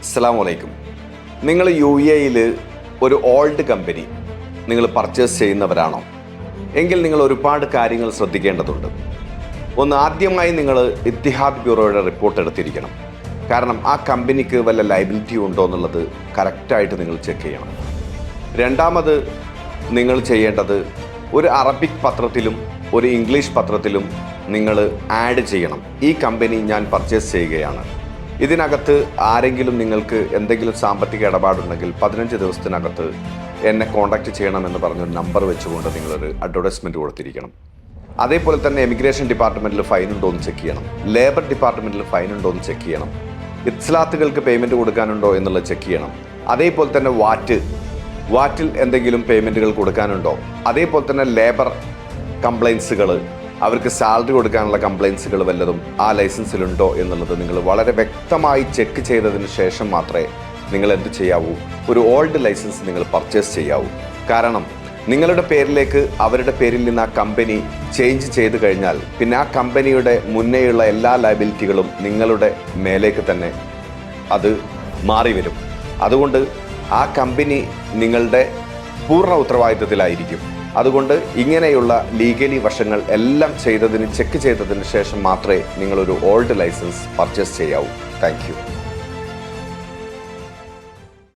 അസ്സാം വലൈക്കും നിങ്ങൾ യു എയിൽ ഒരു ഓൾഡ് കമ്പനി നിങ്ങൾ പർച്ചേസ് ചെയ്യുന്നവരാണോ? എങ്കിൽ നിങ്ങൾ ഒരുപാട് കാര്യങ്ങൾ ശ്രദ്ധിക്കേണ്ടതുണ്ട്. ഒന്ന് ആദ്യമായി നിങ്ങൾ ഇത്തിഹാദ് ബ്യൂറോയുടെ റിപ്പോർട്ട് എടുത്തിരിക്കണം. കാരണം ആ കമ്പനിക്ക് വല്ല ലൈബിലിറ്റി ഉണ്ടോ എന്നുള്ളത് കറക്റ്റായിട്ട് നിങ്ങൾ ചെക്ക് ചെയ്യണം. രണ്ടാമത് നിങ്ങൾ ചെയ്യേണ്ടത് ഒരു അറബിക് പത്രത്തിലും ഒരു ഇംഗ്ലീഷ് പത്രത്തിലും നിങ്ങൾ ആഡ് ചെയ്യണം. ഈ കമ്പനി ഞാൻ പർച്ചേസ് ചെയ്യുകയാണ്. ഇതിനകത്ത് ആരെങ്കിലും നിങ്ങൾക്ക് എന്തെങ്കിലും സാമ്പത്തിക ഇടപാടുണ്ടെങ്കിൽ പതിനഞ്ച് ദിവസത്തിനകത്ത് എന്നെ കോൺടാക്റ്റ് ചെയ്യണമെന്ന് പറഞ്ഞൊരു നമ്പർ വെച്ചുകൊണ്ട് നിങ്ങളൊരു അഡ്വർട്ടൈസ്മെന്റ് കൊടുത്തിരിക്കണം. അതേപോലെ തന്നെ എമിഗ്രേഷൻ ഡിപ്പാർട്ട്മെന്റിൽ ഫൈൻ ഉണ്ടോ എന്ന് ചെക്ക് ചെയ്യണം. ലേബർ ഡിപ്പാർട്ട്മെന്റിൽ ഫൈൻ ഉണ്ടോ എന്ന് ചെക്ക് ചെയ്യണം. ഇത്സ്ലാത്തുകൾക്ക് പേയ്മെന്റ് കൊടുക്കാനുണ്ടോ എന്നുള്ളത് ചെക്ക് ചെയ്യണം. അതേപോലെ തന്നെ വാറ്റ് വാറ്റിൽ എന്തെങ്കിലും പേയ്മെന്റുകൾ കൊടുക്കാനുണ്ടോ? അതേപോലെ തന്നെ ലേബർ കംപ്ലൈൻസുകൾ അവർക്ക് സാലറി കൊടുക്കാനുള്ള കംപ്ലൈൻസുകൾ വല്ലതും ആ ലൈസൻസിലുണ്ടോ എന്നുള്ളത് നിങ്ങൾ വളരെ വ്യക്തമായി ചെക്ക് ചെയ്തതിന് ശേഷം മാത്രമേ നിങ്ങൾ എന്ത് ചെയ്യാവൂ? ഒരു ഓൾഡ് ലൈസൻസ് നിങ്ങൾ പർച്ചേസ് ചെയ്യാവൂ. കാരണം നിങ്ങളുടെ പേരിലേക്ക് അവരുടെ പേരിൽ നിന്ന് ആ കമ്പനി ചേഞ്ച് ചെയ്ത് കഴിഞ്ഞാൽ പിന്നെ ആ കമ്പനിയുടെ മുന്നേയുള്ള എല്ലാ ലയബിലിറ്റികളും നിങ്ങളുടെ മേലേക്ക് തന്നെ അത് മാറി വരും. അതുകൊണ്ട് ആ കമ്പനി നിങ്ങളുടെ പൂർണ ഉത്തരവാദിത്തത്തിലായിരിക്കും. അതുകൊണ്ട് ഇങ്ങനെയുള്ള ലീഗലി വശങ്ങൾ എല്ലാം ചെയ്തതിന് ചെക്ക് ചെയ്തതിന് ശേഷം മാത്രമേ നിങ്ങളൊരു ഓൾഡ് ലൈസൻസ് പർച്ചേസ് ചെയ്യാവൂ. താങ്ക്